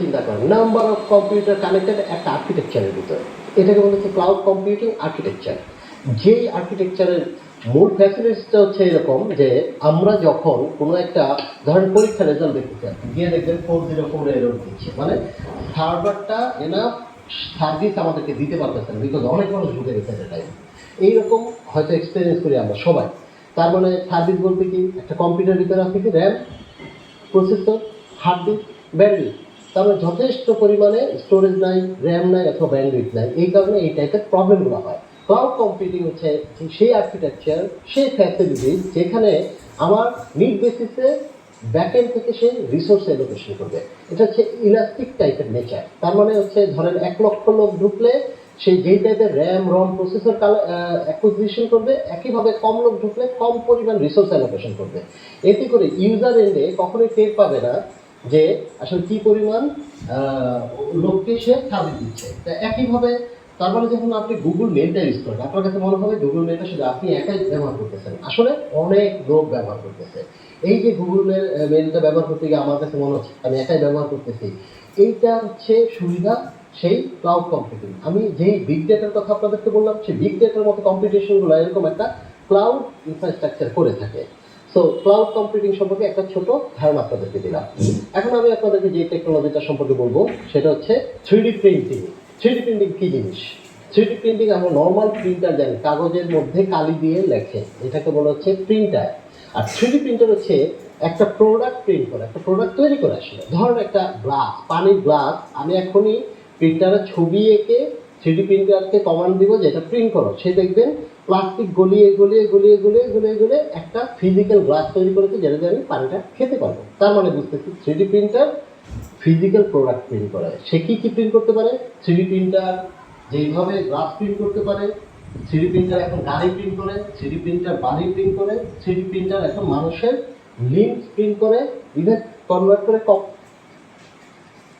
চিন্তা করেন। Number of computer connected একটা আর্কিটেকচারের ভিতরে। এটাকে বলা হচ্ছে ক্লাউড কম্পিউটিং আর্কিটেকচার যেই আর্কিটেকচারের মূল ফ্যাসিলিটিসটা হচ্ছে এরকম যে, আমরা যখন কোনো একটা, ধরেন পরীক্ষার রেজাল্ট দেখতে চাই গিয়ে দেখবেন ফোর জিরো ফোর এরর দিচ্ছে। মানে সার্ভারটা এনাফ সার্ভিস আমাদেরকে দিতে পারতেছে না বিকজ অনেক মানুষ ঢুকে গেছে এটা টাইম এইরকম হয়তো এক্সপিরিয়েন্স করি আমরা সবাই। তার মানে সার্ভিস বলতে কি? একটা কম্পিউটার ভিতরে আছে কি? RAM processor hard disk bandwidth তার যথেষ্ট পরিমাণে স্টোরেজ নাই র্যাম নাই অথবা ব্যান্ডউইথ নাই। এই কারণে এই টাইপের প্রবলেমগুলো হয়। ক্লাউড কম্পিউটিং হচ্ছে সেই আর্কিটেকচার সেই ফ্যাসিলিটি যেখানে আমার নিড বেসিসে ব্যাকএন্ড থেকে সে রিসোর্স এলোকেশন করবে। এটা হচ্ছে ইলাস্টিক টাইপের নেচার তার মানে হচ্ছে ধরেন এক লক্ষ লোক ঢুকলে সেই যেই টাইপের র্যাম রম প্রসেসর অ্যাকুইজিশন করবে, একইভাবে কম লোক ঢুকলে কম পরিমাণ রিসোর্স অ্যালোকেশন করবে। এতে করে ইউজার এন্ডে কখনোই টের পাবে না যে আসলে কি পরিমাণ লোককে সে সার্ভিস দিচ্ছে। তা একইভাবে তার মানে যখন আপনি গুগল মেলটা ইউজ করেন, আপনার কাছে মনে হবে গুগল মেলটা শুধু আপনি একাই ব্যবহার করতেছেন। আসলে অনেক লোক ব্যবহার করতেছে। এই যে গুগল মেলটা ব্যবহার করতে গিয়ে আমার কাছে মনে হচ্ছে আমি একাই ব্যবহার করতেছি, এইটা হচ্ছে সুবিধা সেই ক্লাউড কম্পিউটিং আমি যেই বিগ ডেটার কথা আপনাদেরকে বললাম, সেই বিগ ডেটার মতো কম্পিটিশনগুলো এরকম একটা ক্লাউড ইনফ্রাস্ট্রাকচার করে থাকে। সো ক্লাউড কম্পিউটিং সম্পর্কে একটা ছোট ধারণা আপনাদেরকে দিলাম। এখন আমি আপনাদেরকে যে টেকনোলজিটা সম্পর্কে বলব, সেটা হচ্ছে থ্রিডি প্রিন্টিং থ্রিডি প্রিন্টিং কি জিনিস? থ্রিডি প্রিন্টিং আমরা নর্মাল প্রিন্টার জানি, কাগজের মধ্যে কালি দিয়ে লেখে। এটাকে বলা হচ্ছে প্রিন্টার আর থ্রিডি প্রিন্টার হচ্ছে একটা প্রোডাক্ট প্রিন্ট করা, একটা প্রোডাক্ট তৈরি করে আসলে। ধরেন একটা গ্লাস পানির গ্লাস আমি এখনই প্রিন্টারে ছবি এঁকে থ্রিডি প্রিন্টারকে কমান্ড দিব যে এটা প্রিন্ট করো। সে দেখবেন প্লাস্টিক গলিয়ে গলিয়ে গলিয়ে গলিয়ে গলিয়ে গলিয়ে একটা ফিজিক্যাল গ্লাস তৈরি করেছে যেটা আমি পানিটা খেতে পারব। তার মানে বুঝতেছি three D printer physical product print করে। সে কী কী প্রিন্ট করতে পারে? থ্রিডি প্রিন্টার যেইভাবে গ্লাস প্রিন্ট করতে পারে, থ্রিডি প্রিন্টার এখন গাড়ি প্রিন্ট করে, থ্রিডি প্রিন্টার বাড়ি প্রিন্ট করে, থ্রিডি প্রিন্টার এখন মানুষের লিম্স প্রিন্ট করে ইভেন কনভার্ট করে